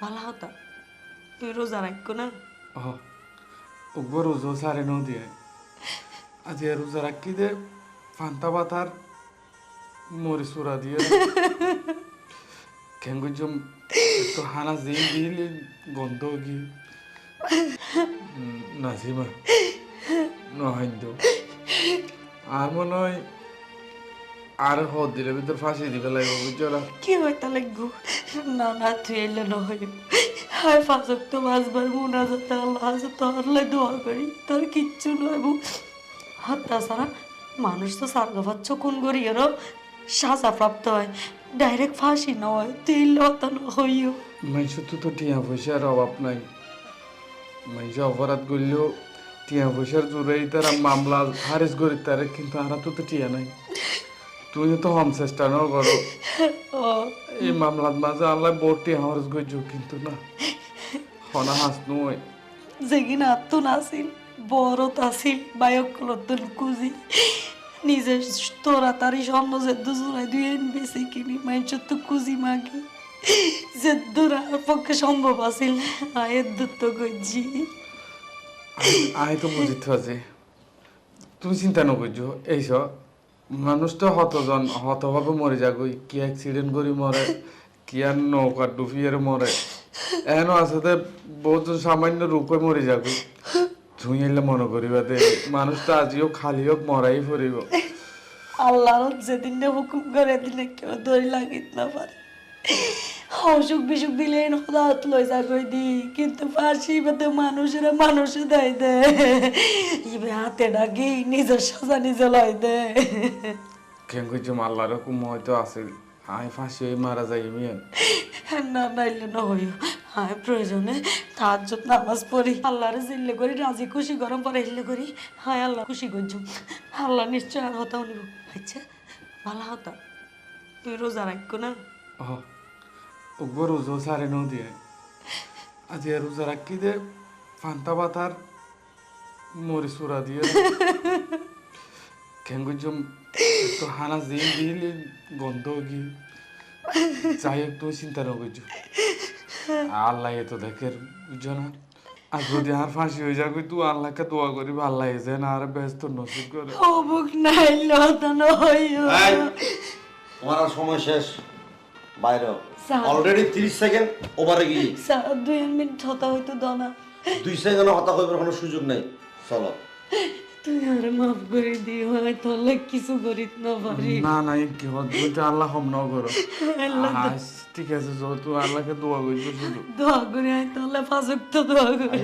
ভালো হতা। তুই রোজা রাখব না? হ উগ্র রোজো সারে ন দিয়ে। আজ রোজা রাখি দে, ফান্তা বাতার মরি সুরা দিয়ে। খেঙ্গুজম একটু হানা জিল দিলি, গন্ধ গি। নাজিমা নহেন্দ আর মনে হয় আর হদ দিলে ভিতর ফাঁসি দিবে লাগবে বুঝছ না? কি হয় তা লাগবো? না না তুই এলে না হইব। হায় ফাঁসক তো বাঁচবার মনে আছে তোর লাই দোয়া করি তোর কিচ্ছু নয় হাত তাছাড়া মানুষ তো সার্গভাচ্ছ কোন গড়িয়েরও সাজা প্রাপ্ত হয় ডাইরেক্ট ফাঁসি নয় তুই লতা না হইও। মাইশ তো তো টিয়া পয়সার অভাব নাই। মাইশ অপরাধ করলেও টিয়া পয়সার জোরেই তারা মামলা হারিস করি তারে কিন্তু আর তো তো টিয়া নাই। তুই তো হম চেষ্টা ন করো। এই মামলার মাঝে আল্লাহ টিয়া হারিস করছ কিন্তু না। হনা হাস নয় যেগিন আত্মন আসিল বড় তাসিল বায়ক নতুন কুজি। নিজের তোরা তারি যে দুজনায় দুই বেশি কিনি মাইনচর তো কুজি মাগি। যে দূরার পক্ষে সম্ভব আছিল আয়ের দূত গজি আয় তো বুঝিতে আছে তুমি চিন্তা নকরছো এইস মানুষ তো হতজন, হতভাবে মরে যাগই কি অ্যাক্সিডেন্ট করি মরে, কি আর নৌকা ডুবিয়ে মরে। এহেন আসাতে বহুজন সামান্য রূপে মরে যাগই ধুই এলে মনে করিবা দে, মানুষটা আজিও খালি হোক, মরাই ফুরিব। আল্লাহর যেদিন হুকুম করে দিলে কেউ দড়ি লাগিত না পারে। অসুখ বিসুখ দিলে হদাত লই যা কই দি। কিন্তু ফাঁসি পেতে মানুষেরা মানুষে দেয় দে। ইবে হাতে ডাকি নিজের সাজা নিজে লয় দে। কেন কইছো আল্লাহর হুকুম হয়তো আছে। আয় ফাঁসি হয়ে মারা যাই মিয়ান না নাইলে না হইও। হ্যাঁ প্রয়োজনে তার জন্য নামাজ পড়ি। আল্লাহরে জিল্লে করি রাজি খুশি গরম পরে হিল্লে করি। হ্যাঁ আল্লাহ খুশি করছ আল্লাহ নিশ্চয় আর হতাও নিব। আচ্ছা ভালো হতা তুই রোজা রাখব না? হ উগ্র রোজো সারে ন দিয়ে। আজ এ রোজা রাখি দে ফান্তা বাতার মরি সুরা দিয়ে খেঙ্গুজম একটু হানা জিল দিলি গন্ধ গি যাই একটু চিন্তা ন করছ। আল্লাহ এ তো দেখে বুঝছ না আর যদি আর ফাঁসি হয়ে যাবে তুই আল্লাহকে দোয়া করি আল্লাহ এ যেন আর ব্যস্ত নসিব করে। ও বুক নাইলে হতা না হইও আর সময় শেষ। বাইরে। অলরেডি তিরিশ সেকেন্ড ওভারে গিয়ে। স্যার দুই মিনিট হতা হইতো দনা দুই সেকেন্ড হতা করবার কোনো সুযোগ নাই। চলো। তুই আরে মাফ করে দিও হয় তোলে কিছু করিত না পারি। না না কি বলতে আল্লাহ হম ন করো। আল্লাহ ঠিক আছে যত তুই আল্লাহকে দোয়া করছ শুধু দোয়া। করে আয় তাহলে ফাঁসক তো দোয়া করে।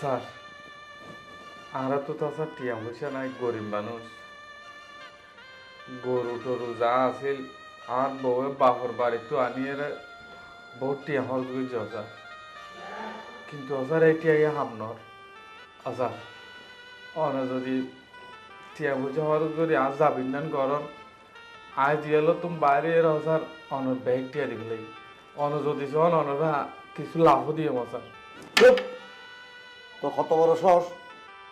স্যার, আমরা তো তাছাড়া টিয়া পয়সা নাই, গরিব মানুষ। গরু টরু যা আছিল, আর বউয়ে বাপর বাড়ি তো আনিয়ে বহুত টিয়া হল বুঝছ স্যার। কিন্তু স্যার এই টিয়া হামনর আচ্ছা অন যদি টিয়া পয়সা হল যদি আজ যাবিন না গরম আয় দিয়ালো তুমি বাইরে এর স্যার, অন ব্যাগ টিয়া দিবলাই অন যদি শোন অনরা কিছু লাভও দিয়ে মশার তোর কত বড় সস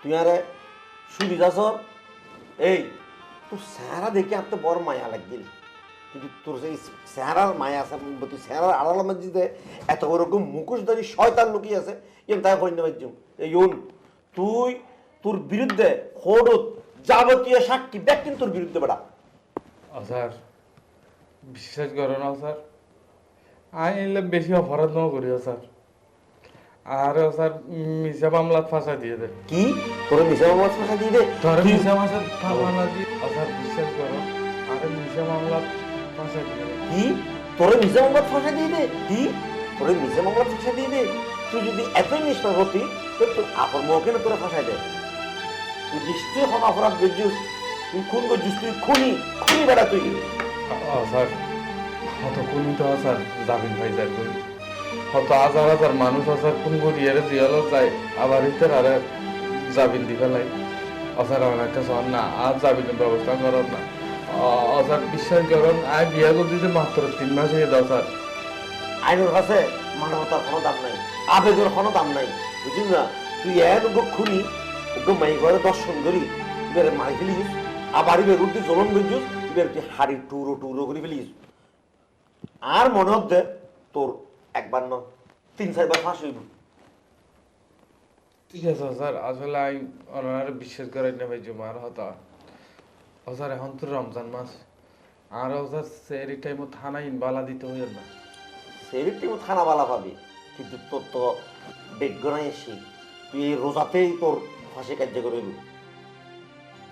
তুই আরে সুবিধা সর এই, তোর স্যারা দেখে আর তো বড় মায়া লাগছিল কিন্তু তোর সেই স্যারার মায়া আছে? তুই স্যারার আড়াল মসজিদে এত বড় রকম মুখোশধারী শয়তান লুকিয়ে আছে। ইম তাই কইতে পারছুম এই ইউন তুই তোর বিরুদ্ধে খোডত যাবতীয় সাক্ষী দেখ কিন্তু তোর বিরুদ্ধে বেড়া স্যার, বিশ্বাস করো না স্যার। এলে বেশি অপরাধ করি স্যার। আর স্যার মিশা মামলাত ফাঁসা দিয়ে দে। কি? তোর মিশা মামলা ফাঁসা দিয়ে দে? তুই- মিশা মাসে মামলা দিয়ে স্যার বিশ্বাস করো আরে মিশা মামলাত ফাঁসা দিয়ে দে। কি? তোরে মিশা মামলা ফাঁসা দিয়ে দে? কি? তোরে মিশা মামলা ফাঁসা দিয়ে দে? তুই যদি এতই নিষ্ঠা হতি তো তোর আপন মুখে না তোরা ফাঁসাই দে তুই নিশ্চয়ই হন অপরাধ করছিস। তুই খুন করছিস তুই খুনি খুনি বেড়া তুই। স্যার হত কোন তো স্যার জামিন ভাই যার কই হত হাজার হাজার মানুষ স্যার কোন করি এর জিয়ালো যায়, আবার ইতার আরে জামিন দিবে লাই ও স্যার আমার একটা না, আর জামিনের ব্যবস্থা করেন না। ও স্যার বিশ্বাস করেন আয় বিয়া করতে যে মাত্র তিন মাস হয়ে দাও স্যার আইনের কাছে মানবতার কোনো দাম নাই, আবেগের কোনো দাম নাই। বুঝলি না? তুই এর ওকে খুনি ওকে মাই ঘরে দর্শন করি ইবের মারি ফেলিস, আবার ইবের রুটি জলন গঞ্জুস ইবের তুই হাড়ি টুরো টুরো করে ফেলিস। আর মনে হচ্ছে তোর একবার ন তিন চারবার ফাঁস হইব। ঠিক আছে স্যার আসলে আমি ওনার বিশ্বাস করাই না ভাই জুমার হতা। ও স্যার এখন তো রমজান মাস। আর ও স্যার সেই টাইমে থানা ইনবালা দিতে হইল না। সেই তুই খানা বালা পাবি। কিন্তু তোর তো বেগ্য নাই এসি তুই এই রোজাতেই তোর ফাঁসি কার্যকর হইব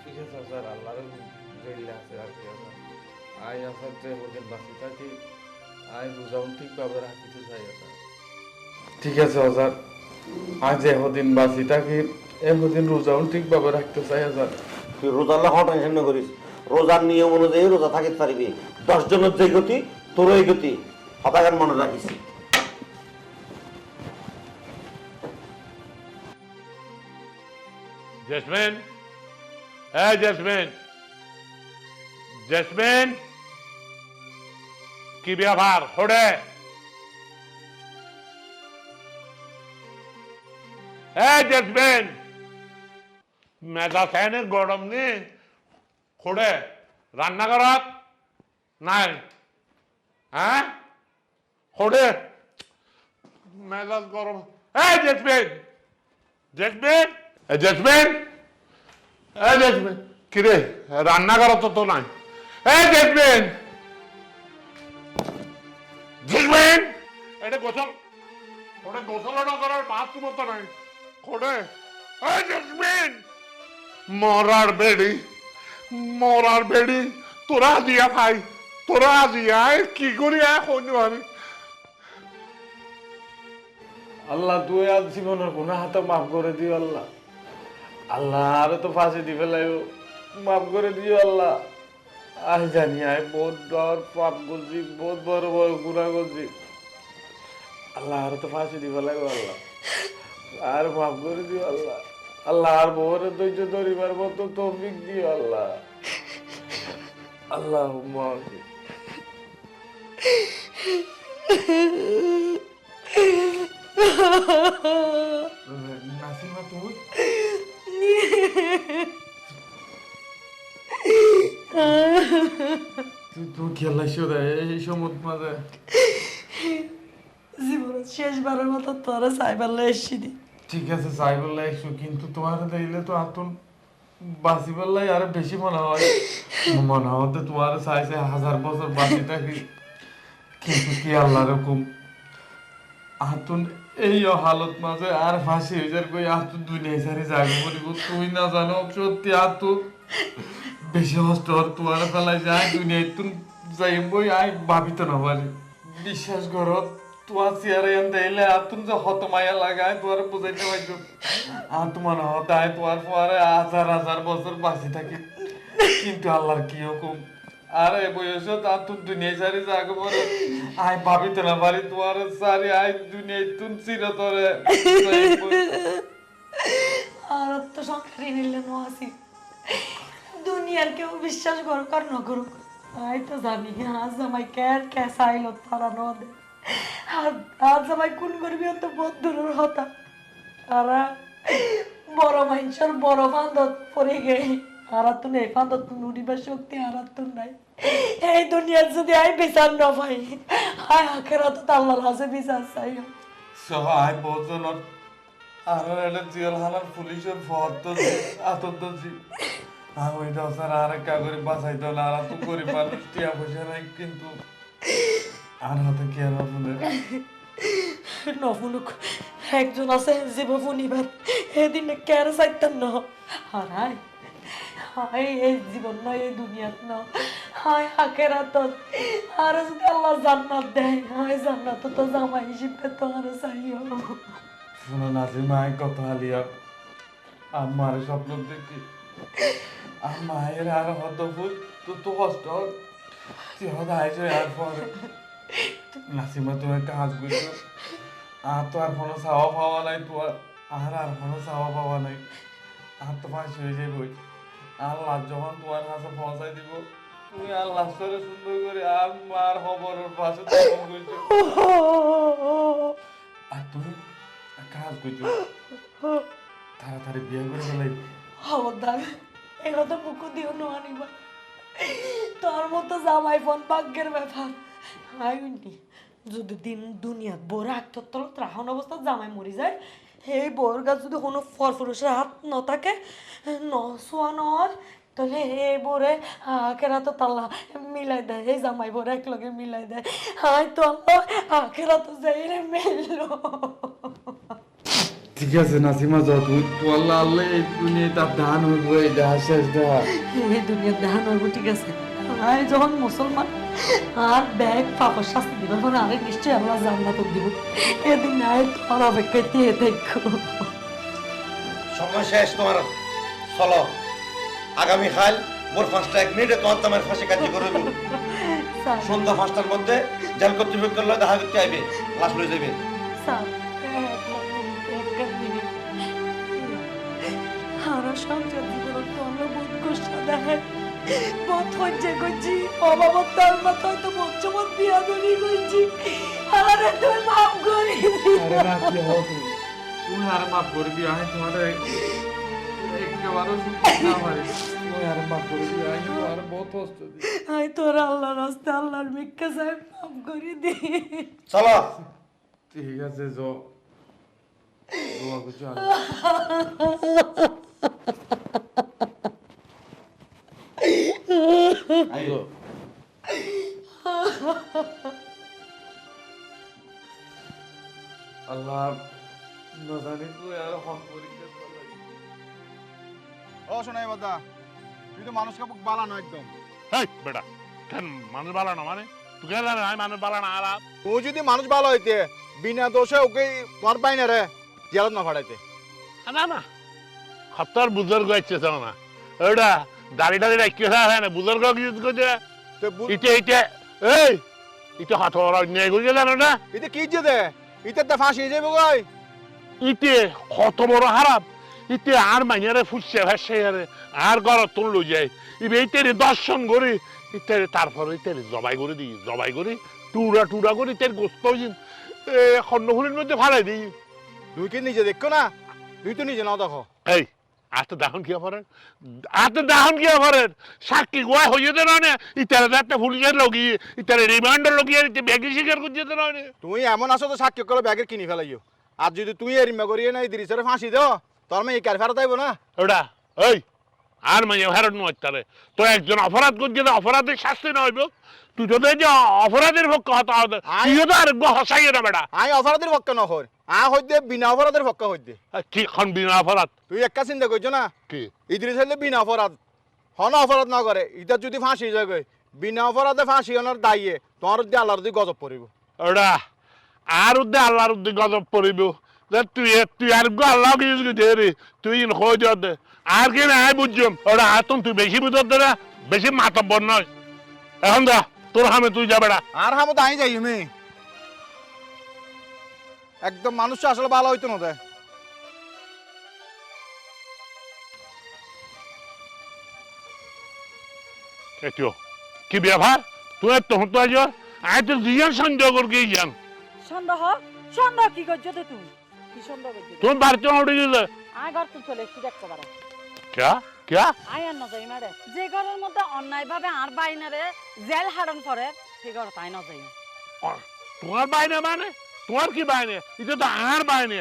ঠিক আছে স্যার আল্লাহর আছে আর কি আই আসার যে হোটেল বাসি থাকি। আই বুঝাউন ঠিকভাবে রাখিতে চাই স্যার ঠিক আছে স্যার আজ এহদিন বাসি থাকি এহদিন রোজাউন ঠিকভাবে রাখতে চাই স্যার তুই রোজার লেখা টেনশন না করিস। রোজার নিয়ম অনুযায়ী রোজা থাকিতে পারবি। দশ জনের যে গতি তোর এই গতি। হতাগান মনে রাখিস। জেসমিন হ্যাঁ জেসমিন। জেসমিন কি ব্যাপার হড়ে জেসমিন। মেজা ফ্যানের গরম নি খোড়ে রান্নাঘরত নাই। হ্যাঁ? খোড়ে মেজাজ গরম। হ্যাঁ জেসমিন। জেসমিন। এ জেসমিন। এ, জেসমিন। কিরে রান্নাঘর তো নাই। এ, জেসমিন। জেসমিন এটা গোসল। ওটা গোসল না করার বাথরুম তো নাই। এ জেসমিন মরার বেড়ি মরার বেড়ি তোরা দিয়া ভাই তোরা দিয়া কি করি এখন আমি? আল্লাহ তুই আজ জীবনের গুণা হাতে মাফ করে দিও আল্লাহ। আল্লাহ আরও তো ফাঁসি দিবে লাগো মাফ করে দিও আল্লাহ। আই জানি আই বহুত বড় পাপ করছি বহুত বড় বড় গুণা করছি। আল্লাহ আরও তো ফাঁসি দিবে লাগো আল্লাহ। আর মাফ করে দিও আল্লাহ। আল্লাহ আর বউরে ধৈর্য ধরিবার মতো তৌফিক দিও আল্লাহ। আল্লাহ নাসিমা তুই? তুই তুই খেলাইছো রে এই সমুদ্র মাঝে। জীবনের শেষবারের মতো তোরা সাইবার এসেছিনি ঠিক আছে বললে একশো কিন্তু তোমার দেখলে তো আতুন বাঁচি বললে আর বেশি মনে হয়। মনে হতে তোমার চাইছে হাজার বছর বাঁচি থাকি। কিন্তু কি আল্লাহ রকম আতুন এই হালত মাঝে আর ফাঁসি হয়ে যার কই আতুন দুনিয়া সারি যাবে বলিব তুই না জানো সত্যি আতুন বেশি আর তোমার ফেলাই যায় দুনিয়ায় তুন যাই বই, আই ভাবিত না পারি বিশ্বাস করো তোমার চেয়ারে এন দেইলে আতুন যে হত মায়া লাগায়, তোমার বুঝাইতে পারছ আর তোমার হত আয় তোমার পরে হাজার হাজার বছর বাঁচি থাকি। কিন্তু আল্লাহর কি হুকুম? আর বয়সে তার তুন দুনিয়ায় সারি যাগে পরে আই ভাবিতে না পারি তোমার সারি, আই দুনিয়ায় তুন চিরতরে। আর তো সংসারই নিলে নো আসি দুনিয়ার কেউ বিশ্বাস করুক আর না করুক? আই তো জানি, আজ জামাই ক্যার ক্যাস আইলো তারা ন দে। আর আজ জামাই কোন করবি তো দূরের হতা? তারা বড় মানুষের বড় বান্ধব পরে গে। আর তো নেই বান্ধব নুড়িবার শক্তি আর তো নাই। এই দুনিয়ার যদি আই বিচার না পাই আয় আখেরা তো আল্লাহর হাসে বিচার চাই। সহায় বহুজনের আর এটা জিয়াল হানার পুলিশের ফর তো আতন্ত দছি আর ওইটা স্যার আর একা করে বাঁচাই না আর তো গরিব মানুষ টিয়া পয়সা নাই কিন্তু আর হাতে কি আর আপনাদের নফুনুক একজন আছে জীব ফুনিবার এদিন কেন চাইতেন ন? আর হাই এই জীবন নয় এই দুনিয়াত ন। হাই আখেরাত আর আল্লাহ জান্নাত দেয় হাই জান্নাত তো জামাই হিসেবে তো আর চাইও শুনো নাজিম কত হালিয়া আমার স্বপ্ন দেখি। মায়ের আর হত ফুল তো তো কষ্ট তুই হত আইছো আর পরে নাসিমা তুমি কাজ করছ আর তো আর কোনো নাই তোমার আর আর কোনো চাওয়া পাওয়া নাই আর তো ফাঁসি হয়ে যাবই আল্লাহ যখন তোমার কাছে পৌঁছাই দিব তুমি আল্লাহ করে সুন্দর করে আর মার পাশে তখন আর তুমি কাজ করছ তাড়াতাড়ি বিয়ে করে ফেলাই খবরদার এই কথা মুখো দিও নো আনিবা তোর মতো জামাই ফোন ভাগ্যের ব্যাপার। আইনি যদি দিন দুনিয়াত বউ রাখতো তলত রাহন অবস্থা জামাই মরি যায় এই বউর গাছ যদি কোনো ফরফরুষের হাত ন থাকে ন শোয়া নয়, তাহলে এই বোরে আখেরা তো তাল্লা মিলাই দেয় এই জামাই বোরে একলগে মিলাই দেয়। হাই তো আল্লাহ, আখেরা তো যাই রে মিললো। ঠিক আছে নাসিমা যাও তুমি। তো আল্লাহ আল্লাহ এই দুনিয়ায় তার দান হইব এই দুনিয়ার দেখান হইব ঠিক আছে। আর যখন মুসলমান আর ব্যাগ পাপা শাস্তি দিবে তখন আরে নিশ্চয়ই আল্লাহ জান্নাত দিব। এদিন নাই তোমার অপেক্ষায় দিয়ে দেখো। সময় শেষ তোমার। চলো। আগামীকাল মোর পাঁচটা এক মিনিটে তোমার তোমার ফাঁসি কার্য করে দেবো সন্ধ্যা পাঁচটার মধ্যে জেল কর্তৃপক্ষ লগে দেখা করতে আইবে লাশ লয়ে যাবে স্যার। হচ্ছে করছি অবাবত তার মাথায় তো মঞ্চমত বিয়া করি করছি আরে তুই মাফ করি আরে না কি হও তুমি? তুমি আর মাফ করবি আমি তোমার একেবারে শুনতে না পারি আই তোর আল্লাহ রাস্তা আল্লাহর মিক্কা সাহেব মাফ করে দি। চলো। ঠিক আছে যাও। দোয়া করছি বাদা তুই তো বালানো একদম। হেই বেটা কেন মানুষ ভালো না মানে তুই কেন আমি মানুষ আর ও যদি মানুষ ভালো হইতে বিনা দোষে ওকে তোমার পাই না রে জেলত না ফাড়াইতে না না খতর বুজুর্গ আছে না। ওটা দাড়ি দাড়ি রাখিয়ে হয় না বুজুর্গ কিছু করছে? ইটে ইটে এই ইটে হাত অন্যায় করছে জানো না? ইতে কি যে দে? ইতে তো ফাঁসি যাবে গই ইতে কত বড় হারাপ ইতে আর মাইয়ারে ফুসছে ভাসছে আরে আর ঘর তুল লই যায়। ইবে ইতেরে দর্শন করি ইতেরে তারপরে ইতেরে জবাই করে দিই জবাই করি টুরা টুরা করে ইতের গোস্ত হইন এ খন্ডফুলের মধ্যে ফালাই দিই। তুই কি নিজে দেখো না? তুই তো নিজে না দেখো। এই আর তো দাহন কি করেন আতে দাহন কি করেন সাক্ষী গোয়া হইয়ে দেন না ইতারে একটা পুলিশের লগি ইতারে রিমান্ডার লগি আর ইতে ব্যাগি শিকার করতে দেন না। তুই এমন আছো তো সাক্ষী করে ব্যাগের কিনি ফেলাইও। আর যদি তুই এরিমা করিয়ে নাই দিরিসরে ফাঁসি দাও। তোর মেয়ে কার ফেরত আইব না? ওটা এই আর মাইয়া হেরত নয় তারে তো একজন অপরাধ করছে না অপরাধের শাস্তি না হইব তুই তো দেখছি অপরাধের পক্ষে হতা তুইও তো আর হসাইয়ে না বেটা। আই অপরাধের পক্ষে নহর আ হইতে বিনা অপরাধের পক্ষে হইতে কি খন বিনা অপরাধ? তুই একটা চিন্তা করছ না? কি? ইদ্রিস হইলে বিনা অপরাধ। হন অপরাধ না করে ইটা যদি ফাঁসি যায় গই বিনা অপরাধে ফাঁসি হনার দায়ী তোমার দিয়ে আল্লাহর দিয়ে গজব পড়িব। ওটা আর উদ্দে আল্লাহর উদ্দে গজব পড়িব। যে তুই তুই আর গো আল্লাহ কিছু দে রে। তুই হয়ে যাও দে। আর কি না বুঝছম? ওটা আতন তুই বেশি বুঝত দে না বেশি মাতব্বর নয়। এখন দা তোর হামে তুই যা বেটা আর হামো যাই আমি একদম মানুষ আসলে ভালো হইতো না দেয় এটিও। কি ব্যাপার? তুই তখন তো আজ আয় তো দুজন সন্দেহ করকে যান সন্দেহ? সন্দেহ কি করছ তো তুমি তুমি বাড়িতে উঠে আয় ঘর তুই চলে একটু দেখতে পারো। ক্যা? ক্যা? আয় আর নজাই মারে। যে ঘরের মধ্যে অন্যায় ভাবে আর বাইনারে জেল হারণ করে সেই ঘর তাই নজাই। তোমার বাইনে মানে? তোমার কি বাইনে এটা তো আর বাইনে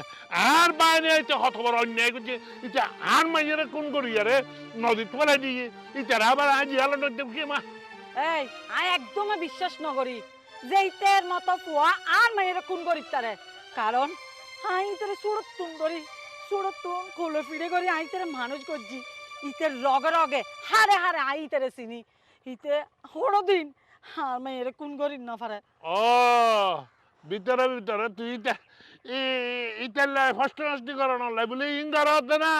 আর বাইনে এটা কত বড় অন্যায় করছে। এটা আর মাইয়ারে কোন করি আরে নদী তোলা দিয়ে। এটা আবার আজ আলো নদী কি মা। এই আয় একদমই বিশ্বাস নকরি যে ইতের মতো ফুয়া আর মায়ের কোন করি তারে কারণ আই ইতেরে সুরত তুন করি সুরত তুন কোলে ফিরে করি আই ইতেরে মানুষ করছি। ইতের রগে রগে হারে হারে আই ইতেরে চিনি। ইতে হড়ো দিন আর মায়ের কোন করি না পারে। ও ভিতরে ভিতরে তুই ইটার লাই ফার্স্ট নষ্টি করো না লাই বলে ইঙ্গার হতে না।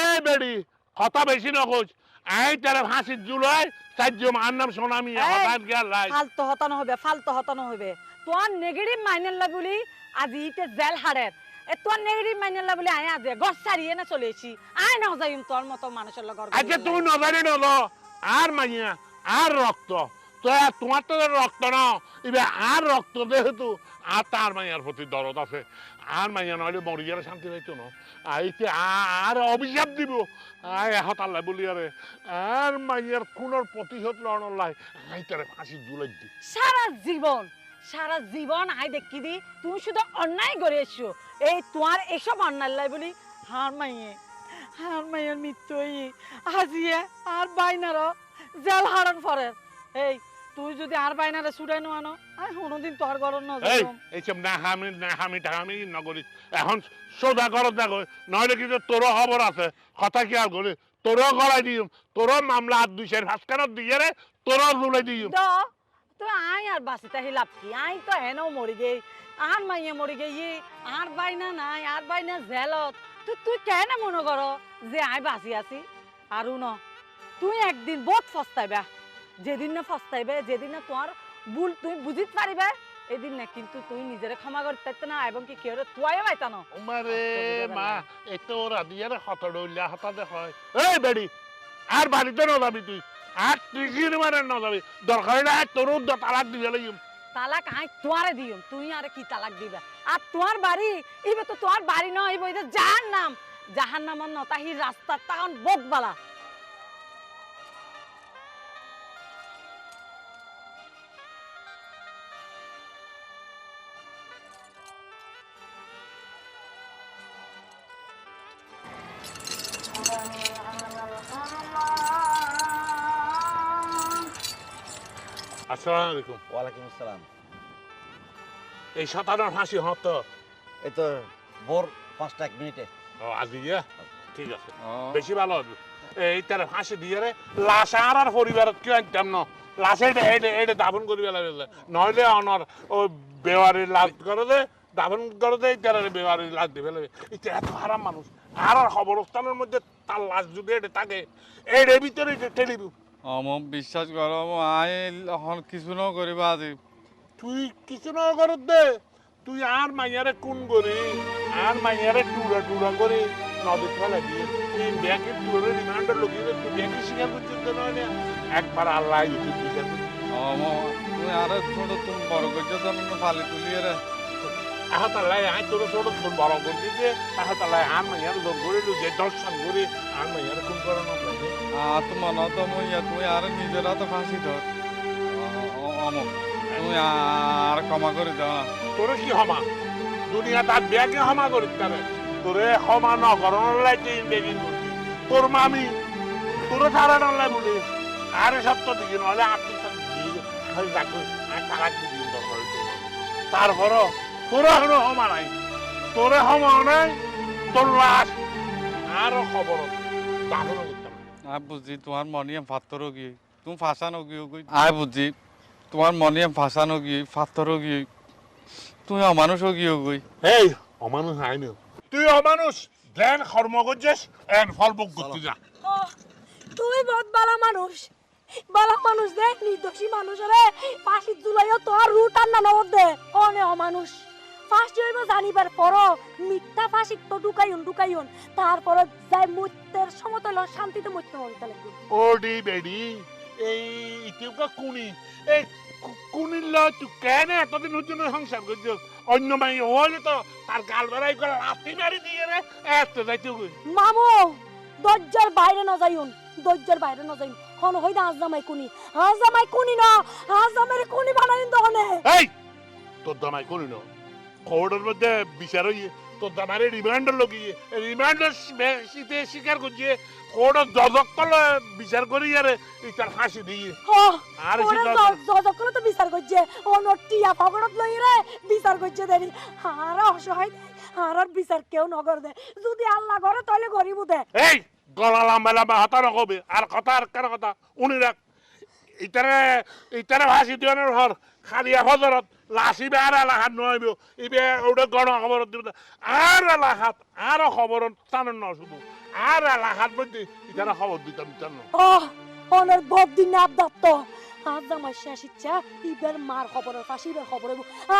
এই বেড়ি কথা বেশি নখোজ আই তারে জুলাই সাহায্য মার নাম সোনামি! হঠাৎ গেল লাই। ফালতু হতানো হবে ফালতু হতানো হবে। তোর নেগেটিভ মাইনেলা বলি আজি ইতে জেল হারের এ তোর নেগেটিভ মাইনেলা বলি আয় আজ গছ সারিয়ে না চলে এসি। আয় না যাইম তোর মতো মানুষের লগর আচ্ছা তুমি নজারি নল আর মাইয়া আর রক্ত। তো তোমার তো রক্ত না এবার আর রক্ত যেহেতু আর তার মাইয়ার প্রতি দরদ আছে। আর মাইয়া নইলে মরিয়ারে শান্তি পাইতো না। আইতে আর অভিশাপ দিব। আয় বলি আর মাইয়ার খুনের প্রতিশোধ লড়ন লাই আইতারে ফাঁসি জুলাই দি। সারা জীবন সারা জীবন আই দেখি দি তুমি শুধু অন্যায় করে এসো। এই তোমার এসব অন্যায় লাই বলি হার মাইয়ে হার মাইয়ের মৃত্যু আজিয়ে আর বাইনার জেল হারন ফরে এই তুই যদি আর বাইনারে ছুড়াই নো আনো আই কোনোদিন তোর ঘর এই নজর এইসব না হামি না হামি টাহামি নগরী এখন সোজা করত দেখো নইলে কিন্তু তোরও খবর আছে। কথা কি আর করি? তোরও গড়াই দিম তোরও মামলা আর দুই চার ভাস্কারত দিয়ে রে তোরও জুলাই দিম। দ তো আই আর বাসিতা হি লাভ কি? আই তো হেনো মরি গেই আর মাইয়ে মরি গেই আর বাইনা নাই আর বাইনা জেলত। তো তুই কেন মনে কর যে আই বাসি আছি? আর ন তুই একদিন বহুত ফস্তাইবা? যেদিন না ফস্তাইবে যেদিন না তোমার ভুল তুই বুঝিত পারিবে এদিন না কিন্তু তুই নিজের ক্ষমা করতে না এবং কি কেউ তুয়াইও পাইতা না? মারে মা এত ওরা দিয়ে রে হত হয়। এই বেড়ি আর বাড়িতে ন তুই। আর টিকির মানে ন যাবি দরকার নাই তোর তালাক দিয়ে লাগিম। তালাক আই তোয়ারে দিও তুই আর কি তালাক দিবা? আর তোমার বাড়ি, ইবে তো তোমার বাড়ি নয়, ইবে জাহান নাম জাহান নামর নতাহি রাস্তা তাকান বোক আসসালামু আলাইকুম। ওয়ালাইকুম আসসালাম। এই শতানোর ফাঁসি হত। এই তো ভোর পাঁচটা এক মিনিটে। ও আজি ইয়া? ঠিক আছে। বেশি ভালো হবে। এই তার ফাঁসি দিয়ে রে লাশ আর পরিবারত কেউ একদম ন। লাশ এটা এটা পেলা নইলে অনর ও বেওয়ারি লাশ করে দে দাফন করে দে তার বেওয়ারি লাশ দিয়ে ফেলে এটা এত হারাম মানুষ। আর আর খবরস্থানের মধ্যে তার লাশ যদি এটা থাকে এর ভিতরে এটা দিও। বিশ্বাস কর আই এখন কিছু ন করিবা আজি। তুই কিছু না করত দে তুই আর মাইয়ারে কোন করি? আর মাইয়ারে টুরা টুরা করে নদী ফেলে দিয়ে। এই ব্যাংকে টুরে রিমান্ডার লোক তুই ব্যাংকে স্বীকার করছিস নয় একবার আল্লাহ তুই অম তুই আর ছোট তুমি বড় করছ তো ফালি তুলিয়ে রে আহতালাই আই তোর ছোট ফোন বড় করছি যে আহতালাই আর মাইয়ার লোক করে যে দর্শন করে আর মাইয়ারে কোন করানো লাগে আর তো মন তো মই তুই আর নিজেরা তো ফাঁসি ধর। অম তুই আর ক্ষমা করে দাও না তোর কি হমা দুনিয়া তার ব্যাগে হমা করিস তারে। তোরে হমা ন করানোর লাগে বেগি তোর মামি তোর ছাড়া নলাই বলি। আরে সত্য দিকে নলে আপনি দরকার তারপরও তোরা হলো হমা নাই। তোরে হমা নাই তোর লাশ আরও খবর দাফন করতাম আই বুঝি তোমার মনিয়াম ফাত্তর গিয়ে তুমি ফাঁসানো গিয়ে আই বুঝি তোমার মনিয়াম ফাঁসানো গিয়ে ফাত্তর গিয়ে তুমি অমানুষ গিয়ে গই এই অমানুষ আইনি তুই অমানুষ জ্ঞান কর্ম করছিস এন ফল ভোগ করতে যা। তুই বহুত বালা মানুষ। বালা মানুষ দে নির্দোষী মানুষ রে ফাঁসি জুলাইও তোর রুট আর না নবদ দে অনে অমানুষ? ফাঁসি হইব জানিবার পর মিথ্যা ফাঁসি তো ঢুকাইন ঢুকাইন তারপর যাই মুত্যের সমতল শান্তিতে মুত্য হইতে লাগবে ওডি বেডি এই ইতিউকা কুনি এই কু- কুনির ল তুই কেন এতদিন হচ্ছে সংসার করছিস অন্য মাই হলে তো তার গাল বেড়াই করে লাথি মারি দিয়ে রে এত যাইতে মামু দরজার বাইরে না যাইন দরজার বাইরে না যাইন হন হইদা আজ জামাই কুনি। আজ জামাই কুনি না আজ জামাই কুনি বানাইন দহনে। এই তোর দামাই করি না? খবরের মধ্যে বিচার হইয়ে তোর দামারে রিমান্ডার লগিয়ে রিমান্ডার শীতে স্বীকার করছে কোর্ট জজক করলে বিচার করি আরে তার ফাঁসি দিয়ে আর জ- তো বিচার করছে। অন্য টিয়া ফাগড়ত লই রে বিচার করছে দেরি। আর অসহায় আর আর বিচার কেউ নগর দে যদি আল্লাহ করে তাহলে গরিব দে এই গলা লম্বা লম্বা হতা নকবে আর কথা আর কার কথা? উনি রাখ। ইতারে ইতারে দিওনের ঘর খালিয়া ফজরত লাসিবে আর এলাহাত নইব ইবে ওটা গণ খবর দিব। আর এলাহাত আর খবর স্থানের ন শুধু আর এলাহাত মধ্যে ইতারে খবর দিতাম দিতাম ও অনের বদ দিন আবদাত্ত আজ আমার শেষ ইচ্ছা ইবের মার খবরের ফাঁসি ইবের খবর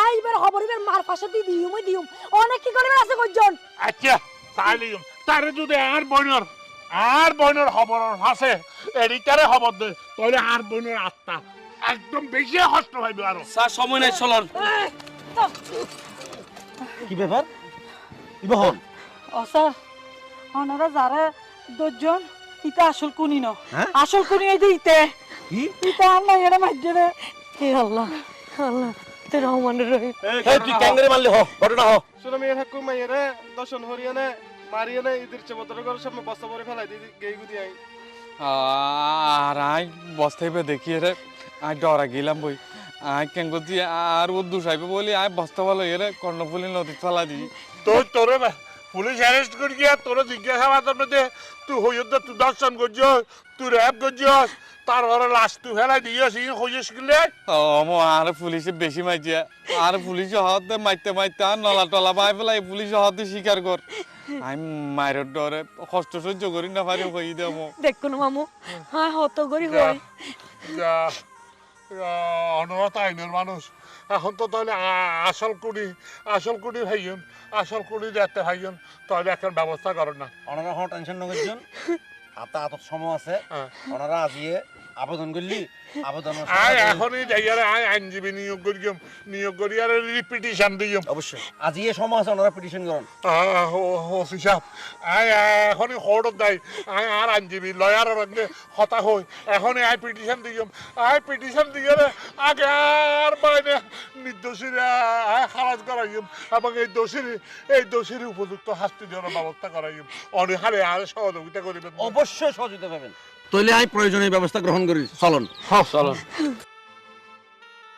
আই ইবের খবর ইবের মার ফাঁসে দি দিউম দিউম অনেক কি করিবে আছে কইজন? আচ্ছা তাহলে তারে যদি আর বইনর আর বইনর খবর আছে এডিটারে খবর দে। তাহলে আর বইনর আত্মা। একদম বেশি কষ্ট পাইবে আরও। স্যার সময় নাই চলন। কি ব্যাপার? ইবা হন ও স্যার ওনারা যারা দশজন ইটা আসল কুনি ন। হ্যাঁ? আসল কুনি এই যে ইতে। কি? ইটা আর নাই এরা মাঝে রে। হে আল্লাহ আল্লাহ তোর রহমানের রহিম এই তুই ক্যাঙ্গারি মারলি হ ঘটনা হ। শুনো মেয়ের হাক্কু মাইয়ারে দর্শন হরিয়ানে মারিয়ানে ইদের চেবতর ঘরের সামনে বস্তা পরে ফেলাই দিই গেই গুদি আই। আর আই বস্তায় পে দেখি রে। আই ডরা গেলাম বই। আই কেন করছি আর ও দুসাইবে বলি আই বস্তা ভালো এরে কর্ণফুলি নদী ফেলা দি। তোর তোরে পুলিশ অ্যারেস্ট করে গিয়া তোর জিজ্ঞাসাবাদের মধ্যে তুই হইয়দ তুই দর্শন করছিস তুই র্যাপ করছিস তারপরে লাশ তুই ফেলাই দিয়েছিস ই হইছিস কিলে ও আর পুলিশে বেশি মাইছে আর পুলিশ হতে মাইতে মাইতে আর নলা টলা পাই পেলাই পুলিশ হতে স্বীকার কর। আমি মায়ের ডরে কষ্ট সহ্য করি না পারি হই দে মো। দেখুন মামু হ্যাঁ হত করি হই। অনরত আইনের মানুষ। এখন তো তাহলে আসল কুড়ি আসল কুড়ি ভাইজন আসল কুড়ি দেখতে ভাইজন তাহলে এখন ব্যবস্থা করেন না। অনারা টেনশন নগরজন আতা আতর সময় আছে। অনারা ওনারা আজিয়ে আবেদন করলি? আবেদন আয় এখনই যাইয়ারে আয় আইনজীবী নিয়োগ করিম নিয়োগ করি আর রিপিটিশন দিম অবশ্যই। আজিয়ে সময় আছে ওনারা পিটিশন করেন। ওসি সাহেব আয় এখনই কোর্টত যাই আয় আর আইনজীবী লয়ারের সঙ্গে হতা হই। এখনই আয় পিটিশন দিম আয় পিটিশন দিয়ে আগে আর বাইরে নির্দোষীরা আয় খারাজ করাইম এবং এই দোষীর এই দোষীর উপযুক্ত শাস্তি দেওয়ার ব্যবস্থা করাইম অনেহারে আর সহযোগিতা করিবেন অবশ্যই সহযোগিতা পাবেন। তইলে আই প্রয়োজনীয় ব্যবস্থা গ্রহণ করি চলন। চলন।